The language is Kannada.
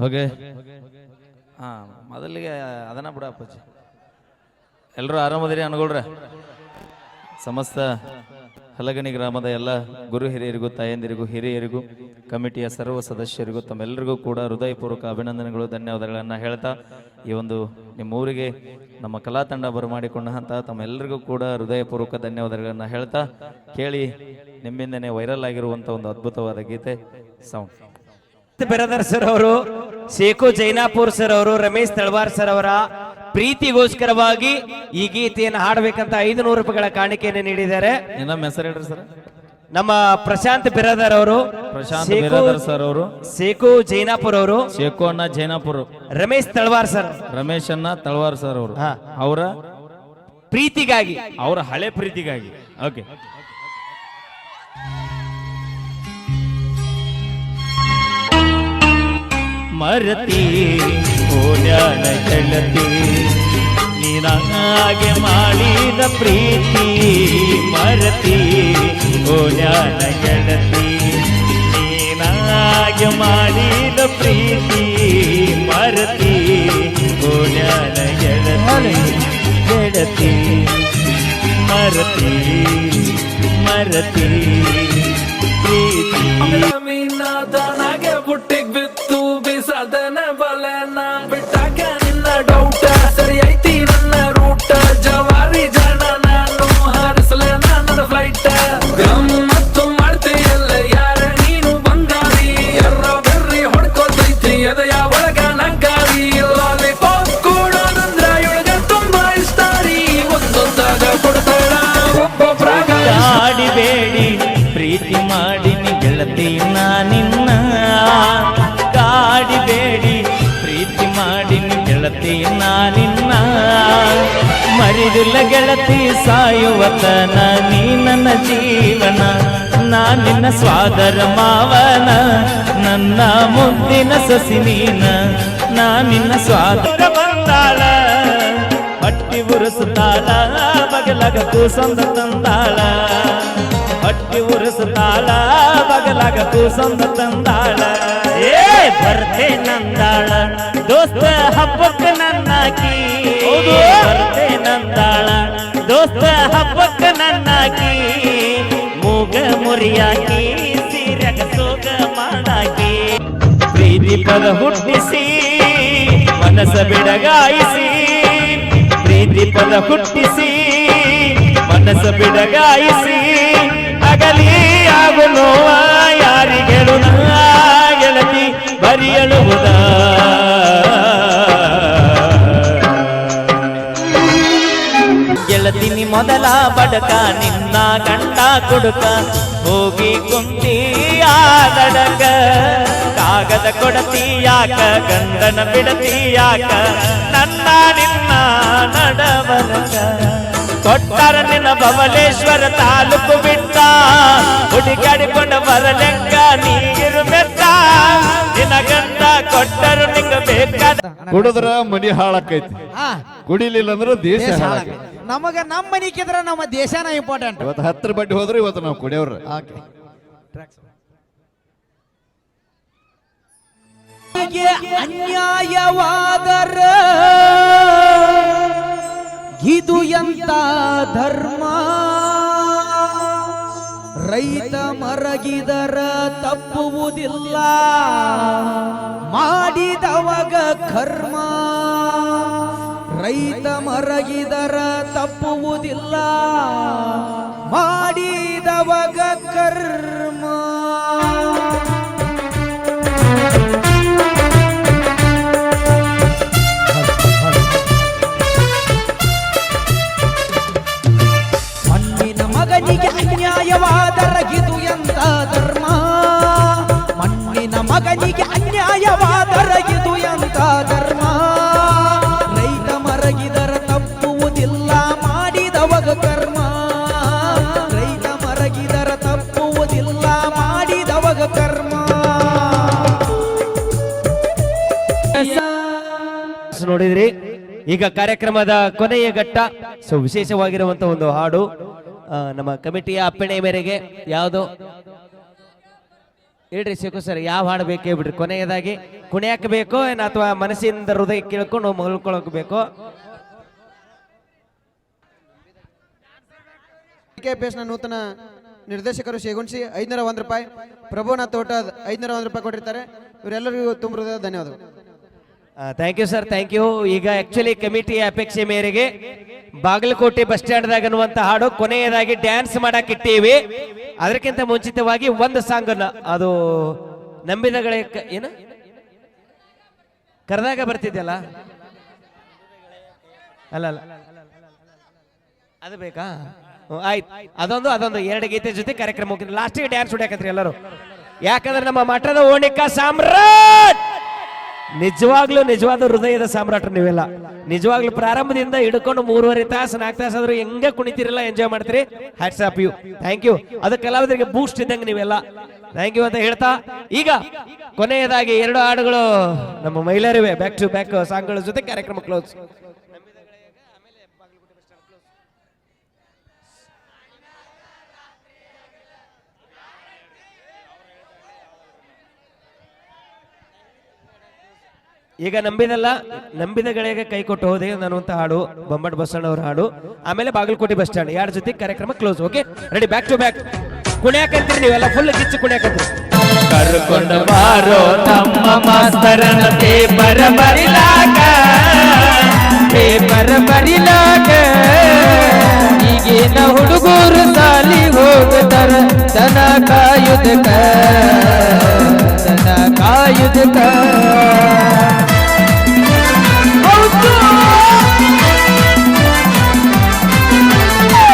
ಹೋಗೆ. ಹಾಂ, ಮೊದಲಿಗೆ ಅದನ್ನ ಬಿಡ ಅಪ್ಪಾಜಿ. ಎಲ್ಲರೂ ಆರಾಮದಿರಿ ಅನ್ಕೊಳ್ರ ಸಮಸ್ತ ಹಲಗಣಿ ಗ್ರಾಮದ ಎಲ್ಲ ಗುರು ಹಿರಿಯರಿಗೂ, ತಾಯಂದಿರಿಗೂ, ಹಿರಿಯರಿಗೂ, ಕಮಿಟಿಯ ಸರ್ವ ಸದಸ್ಯರಿಗೂ ತಮ್ಮೆಲ್ಲರಿಗೂ ಕೂಡ ಹೃದಯಪೂರ್ವಕ ಅಭಿನಂದನೆಗಳು, ಧನ್ಯವಾದಗಳನ್ನು ಹೇಳ್ತಾ ಈ ಒಂದು ನಿಮ್ಮ ಊರಿಗೆ ನಮ್ಮ ಕಲಾ ತಂಡ ಬರಮಾಡಿಕೊಂಡಂತ ತಮ್ಮೆಲ್ಲರಿಗೂ ಕೂಡ ಹೃದಯಪೂರ್ವಕ ಧನ್ಯವಾದಗಳನ್ನು ಹೇಳ್ತಾ ಕೇಳಿ ನಿಮ್ಮಿಂದನೇ ವೈರಲ್ ಆಗಿರುವಂಥ ಒಂದು ಅದ್ಭುತವಾದ ಗೀತೆ, ಸೌಂಡ್. ಬಿರದರ್ ಸರ್ ಅವರು ಶೇಖು ಜೈನಾಪುರ್ ಸರ್ ಅವರು ರಮೇಶ್ ತಳವಾರ್ ಸರ್ ಅವರ ಪ್ರೀತಿಗೋಸ್ಕರವಾಗಿ ಈ ಗೀತೆಯನ್ನು ಹಾಡಬೇಕಂತ ಐದು ನೂರು ರೂಪಾಯಿಗಳ ಕಾಣಿಕೆಯನ್ನು ನೀಡಿದ್ದಾರೆ. ನಮ್ಮ ಹೆಸರು ಹೇಳ್ರಿ ಸರ್ ನಮ್ಮ ಪ್ರಶಾಂತ್ ಬಿರಾದರ್ ಅವರು ಪ್ರಶಾಂತ್ ಶೇಖು- ಬಿರಾದರ್ ಸರ್ ಅವರು. ಶೇಖು ಜೈನಾಪುರ್ ಅವರು ಶೇಖು ಅಣ್ಣ ಜೈನಾಪುರ ರಮೇಶ್ ತಳವಾರ್ ಸರ್ ರಮೇಶ್ ಅಣ್ಣ ತಳವಾರ್ ಸರ್ ಅವರು. ಹಾ. ಅವರ ಪ್ರೀತಿಗಾಗಿ. ಅವರ ಹಳೆ ಪ್ರೀತಿಗಾಗಿ. ಓಕೆ ಮರತಿ ಓಡ್ಯಾನ ಗೆಳತಿ ನೀನಾಗೆ ಮಾಡಿದ ಪ್ರೀತಿ ಮರತಿ ಓಡ್ಯಾನ ಗೆಳತಿ ನೀನಾಗೆ ಮಾಡಿದ ಪ್ರೀತಿ ಮರತಿ ಓಡ್ಯಾನ ಗೆಳತಿ ಗೆಳತಿ ಮರತಿ ಮರತಿ. ಬಿಸದನ ಬಲನ ಬಿಟ್ಟಾಕ ನಿನ್ನ ಡೌಟ ಸರಿ ಐತಿ ನನ್ನ ರೂಟ ಜವಾರಿ ಜನ ನಾನು ಹಾರಿಸಲ ನನ್ನ ಫ್ಲೈಟ್ ಗಮ್ಮತ್ತು ಮಾಡ್ತೀಯಲ್ಲ ಯಾರ ನೀನು ಬಂಗಾರಿ? ಎರ್ರ ಬೆರ್ರಿ ಹೊಡ್ಕೊತೈತಿ ಎದೆಯ ಒಳಗ ನಗ್ಗಾರಿ? ಲಾಲಿಪಾಪ್ ಕೊಡೋದಂದ್ರ ಇವಳಿಗೆ ತುಂಬಾ ಇಷ್ಟ ರೀ. ಒಂದೊಂದಾಗ ಕೊಡ್ತಾಳ ಒಬ್ಬೊಬ್ರಾಗ ಕಾಡಿಬೇಡಿ ಪ್ರೀತಿ ಮಾಡಿ ಗೆಳತಿ ನಿನ್ನ. ಗೆಳತಿ ನಿನ್ನ, ಮರಿದಿಲ್ಲ ಗೆಳತಿ ಸಾಯುವತನ, ನೀ ನನ್ನ ಜೀವನ, ನಾ ನಿನ್ನ ಸ್ವಾದರ ಮಾವನ, ನನ್ನ ಮುಂದಿನ ಸಸಿ ನೀನ, ನಾ ನಿನ್ನ ಸ್ವಾದರ ಬಂದಾಳ ಹಟ್ಟಿ ಉರುಸುತ್ತಾಳ, ಬಗಲಗ ಕೂಸೊಂದ ತಂದಾಳ. ಹಟ್ಟಿ ಉರುಸುತ್ತಾಳ, ಬಗಲಗ ಕೂಸೊಂದ ತಂದಾಳ. ಏ, ಬರ್ತೆ ನಂದಾಳ ದೋಸ್ತ ಹಬ್ಬಕ್ಕ ನನ್ನಾಕಿ. ಬರ್ತೆ ನಂದಾಳ. ದೋಸ್ತ ಹಬ್ಬಕ್ಕ ನನ್ನಾಕಿ. ಮೂಗ ಮುರಿಯಾಕಿ ಸೀರೆಗ ಸೋಗ ಮಾಡಾಕಿ. ಪ್ರೀತಿ ಪದ ಹುಟ್ಟಿಸಿ ಮನಸ ಬಿಡಗಾಯಿಸಿ. ಪ್ರೀತಿ ಪದ ಹುಟ್ಟಿಸಿ ಮನಸ ಬಿಡಗಾಯಿಸಿ. ಅಗಲಿ ಆಗು ನೋವ ಯಾರಿಗೆಳು ಗೆಳತಿ ಬರಿಯಳುವುದ ಮೊದಲ ಬಡಕ, ನಿನ್ನ ಗಂಡ ಕುಡುಕ. ಹೋಗಿ ಕುಂತಿ ಆದಡಕ ಕಾಗದ ಕೊಡತಿಯಾಕ ಗಂಡನ ಬಿಡತಿಯಾಕ ನನ್ನ ನಿನ್ನ ನಡವರಕ ಕೊಟ್ಟರ ನಿನ್ನ ಬಬಲೇಶ್ವರ ತಾಲೂಕು ಬಿಟ್ಟ. ಹುಡುಗಾಡಿಕೊಂಡ ಬರಲೆಂಗ ನೀರು ಮೆತ್ತಾ. ನಿನ್ನ ಗಂಡ ಕೊಟ್ಟರು ಕುಡಿದ್ರ ಮನಿ ಹಾಳಾಕೈತಿ. ಹಾ. ಕುಡಿಲಿಲ್ಲ ಅಂದ್ರೆ ದೇಶ ಹಾಳಾಕೈತಿ. ನಮಗ ನಮ್ಮ ಮನಿಕಿದ್ರ ನಮ್ಮ ದೇಶನ ಇಂಪಾರ್ಟೆಂಟ್ ಇವತ್ತು ಹತ್ತರ ಬಡ್ಡಿ ಹೋದ್ರೆ ಇವತ್ತು ನಾವು ಕುಡಿಯೋರು. ಅನ್ಯಾಯವಾದರ ಇದು ಎಂತ ಧರ್ಮ? ರೈತ ಮರಗಿದರ ತಪ್ಪುವುದಿಲ್ಲ. ಮಾಡಿದವಗ ಕರ್ಮ. ರೈತ ಮರಗಿದರ ತಪ್ಪುವುದಿಲ್ಲ. ಮಾಡಿದವಗ ಕರ್ಮ. ನೋಡಿದ್ರಿ? ಈಗ ಕಾರ್ಯಕ್ರಮದ ಕೊನೆಯ ಘಟ್ಟ, ಸೊ ವಿಶೇಷವಾಗಿರುವಂತ ಒಂದು ಹಾಡು ನಮ್ಮ ಕಮಿಟಿಯ ಅಪ್ಪಣೆ ಮೇರೆಗೆ ಯಾವುದು? ಹೇಳ್ರಿ ಸಿಕ್ಕು ಸರ್, ಯಾವ ಹಾಡು ಬೇಕೇ ಬಿಡ್ರಿ ಕೊನೆಯದಾಗಿ ಕುಣಿಯಾಕ ಬೇಕೋ ಏನ ಅಥವಾ ಮನಸ್ಸಿಂದ ಹೃದಯ ಕೇಳ್ಕೊಂಡು ಮಲ್ಕೊಳಕ್ ಬೇಕೋ ನೂತನ ನಿರ್ದೇಶಕರು ಶೇಗುಣಿಸಿ, ಐದ್ನೂರ ಒಂದು ರೂಪಾಯಿ. ಪ್ರಭುನಾಥ್ ತೋಟ ಐದ್ನೂರ ಒಂದು ರೂಪಾಯಿ ಕೊಟ್ಟಿರ್ತಾರೆ. ಇವರೆಲ್ಲರಿಗೂ ತುಂಬ ಹೃದಯ ಧನ್ಯವಾದಗಳು. Thank you sir thank you ಈಗ ಆಕ್ಚುಲಿ ಕಮಿಟಿ ಅಪೇಕ್ಷೆ ಮೇರೆಗೆ ಬಾಗಲಕೋಟೆ ಬಸ್ ಸ್ಟ್ಯಾಂಡ್ದಾಗ ಅನ್ನುವಂತ ಹಾಡು ಕೊನೆಯದಾಗಿ ಡ್ಯಾನ್ಸ್ ಮಾಡಕ್ ಅದಕ್ಕಿಂತ ಮುಂಚಿತವಾಗಿ ಒಂದು ಸಾಂಗ್ ಅದು ನಂಬಿದಗಳೇ ಏನ? ಕರೆದಾಗ ಬರ್ತಿದ್ಯಲ್ಲ? ಅಲ್ಲ ಅಲ್ಲ. ಅದು ಬೇಕಾ? ಆಯ್ತು. ಅದೊಂದು ಅದೊಂದು. ಎರಡು ಗೀತೆ ಜೊತೆ ಕಾರ್ಯಕ್ರಮ ಹೋಗಿದ್ರು ಲಾಸ್ಟಿಗೆ ಡ್ಯಾನ್ಸ್ ಹೊಡ್ಯಾಕತ್ರಿ ಎಲ್ಲರೂ. ಯಾಕಂದ್ರೆ ನಮ್ಮ ಮಠದ ಓಣಿಕ ಸಾಮ್ರಾಟ್! ನಿಜವಾಗ್ಲೂ ನಿಜವಾದ ಹೃದಯದ ಸಾಮ್ರಾಟ ನೀವೆಲ್ಲ. ನಿಜವಾಗ್ಲೂ ಪ್ರಾರಂಭದಿಂದ ಹಿಡ್ಕೊಂಡು ಮೂರುವರೆ ತಾಸು, ನಾಲ್ಕು ತಾಸು ಆದ್ರೂ ಹೆಂಗ ಕುಣಿತೀರಲ್ಲ ಎಂಜಾಯ್ ಮಾಡ್ತೀರಿ? Hats off you thank you ಅದು ಕಲಾವಿದರಿಗೆ ಬೂಸ್ಟ್ ಇದ್ದಂಗೆ ನೀವೆಲ್ಲ. ಥ್ಯಾಂಕ್ ಯು ಅಂತ ಹೇಳ್ತಾ, ಈಗ ಕೊನೆಯದಾಗಿ ಎರಡು ಹಾಡುಗಳು ನಮ್ಮ ಮಹಿಳೆಯರಿವೆ. ಬ್ಯಾಕ್ ಟು ಬ್ಯಾಕ್ ಸಾಂಗ್ಗಳ ಜೊತೆ ಕಾರ್ಯಕ್ರಮ ಕ್ಲೋಸ್ ಈಗ ನಂಬಿದಲ್ಲ, ನಂಬಿದ ಗಳಿಗೆ ಕೈ ಕೊಟ್ಟು ಹೋದೆ ಅನ್ನುವಂತ ಹಾಡು ಬೊಮ್ಮಟ್ ಬಸಣ್ಣವ್ರ ಹಾಡು. ಆಮೇಲೆ ಬಾಗಲಕೋಟೆ ಬಸ್ ಸ್ಟ್ಯಾಂಡ್, ಯಾರ ಜೊತೆ ಕಾರ್ಯಕ್ರಮ close okay ready back to back ಕುಣಿಯಾಕಂತೀರಿ ನೀವೆಲ್ಲ ಫುಲ್ ಕಿಚ್ಚು ಕುಣಿಯಾಕಂತೀರಿ. ಕರ್ಕೊಂಡು ಬಾರೋ ತಮ್ಮ ಮಾಸ್ತರನ ಪೇಪರ್ ಬರಿಲಾಕ ಪೇಪರ್ ಬರಿಲಾಕ ಈಗಿನ ಹುಡುಗರು ಸಾಲಿ